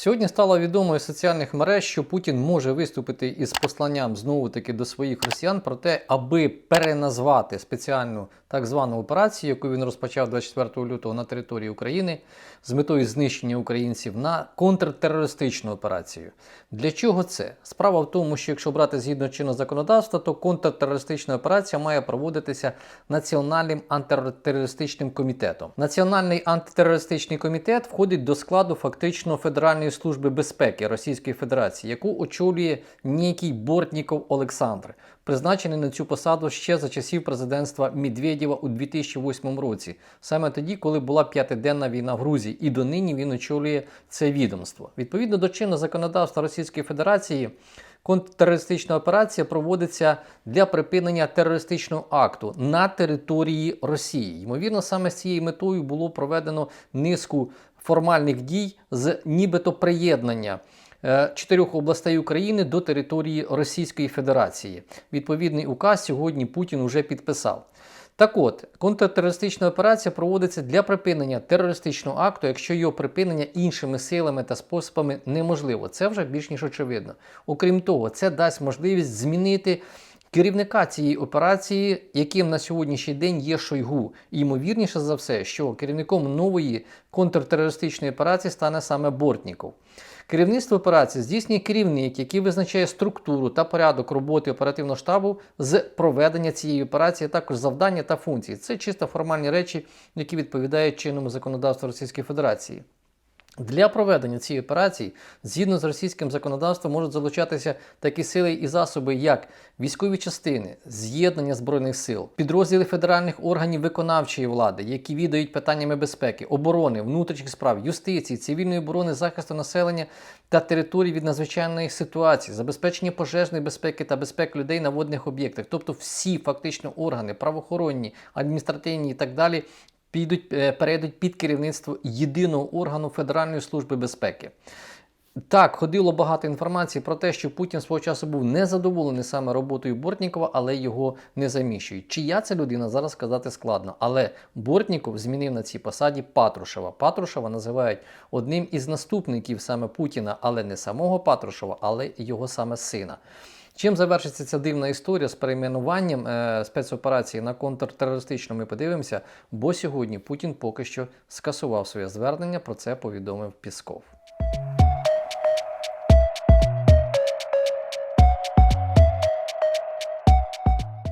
Сьогодні стало відомо із соціальних мереж, що Путін може виступити із посланням знову таки до своїх росіян про те, аби переназвати спеціальну так звану операцію, яку він розпочав 24 лютого на території України з метою знищення українців на контртерористичну операцію. Для чого це? Справа в тому, що якщо брати згідно чинного законодавства, то контртерористична операція має проводитися Національним антитерористичним комітетом. Національний антитерористичний комітет входить до складу фактично Федеральної служби безпеки Російської Федерації, яку очолює некий Бортніков Олександр, призначений на цю посаду ще за часів президентства Медведєва у 2008 році, саме тоді, коли була п'ятиденна війна в Грузії, і донині він очолює це відомство. Відповідно до чинного законодавства Російської Федерації. Контртерористична операція проводиться для припинення терористичного акту на території Росії. Ймовірно, саме з цією метою було проведено низку формальних дій з нібито приєднання е, чотирьох областей України до території Російської Федерації. Відповідний указ сьогодні Путін уже підписав. Так от, контртерористична операція проводиться для припинення терористичного акту, якщо його припинення іншими силами та способами неможливо. Це вже більш ніж очевидно. Окрім того, це дасть можливість змінити керівника цієї операції, яким на сьогоднішній день є Шойгу. І ймовірніше за все, що керівником нової контртерористичної операції стане саме Бортніков. Керівництво операції здійснює керівник, який визначає структуру та порядок роботи оперативного штабу з проведення цієї операції, також завдання та функції. Це чисто формальні речі, які відповідають чинному законодавству Російської Федерації. Для проведення цієї операції, згідно з російським законодавством, можуть залучатися такі сили і засоби, як військові частини, з'єднання збройних сил, підрозділи федеральних органів виконавчої влади, які відають питаннями безпеки, оборони, внутрішніх справ, юстиції, цивільної оборони, захисту населення та територій від надзвичайної ситуації, забезпечення пожежної безпеки та безпеки людей на водних об'єктах, тобто всі фактично органи, правоохоронні, адміністративні і так далі підуть, е, перейдуть під керівництво єдиного органу Федеральної служби безпеки. Так, ходило багато інформації про те, що Путін свого часу був незадоволений саме роботою Бортнікова, але його не заміщують. Чия це людина зараз сказати складно. Але Бортніков змінив на цій посаді Патрушева. Патрушева називають одним із наступників саме Путіна, але не самого Патрушева, але його саме сина. Чим завершиться ця дивна історія з перейменуванням е, спецоперації на контртерористичну, ми подивимося, бо сьогодні Путін поки що скасував своє звернення. Про це повідомив Пісков.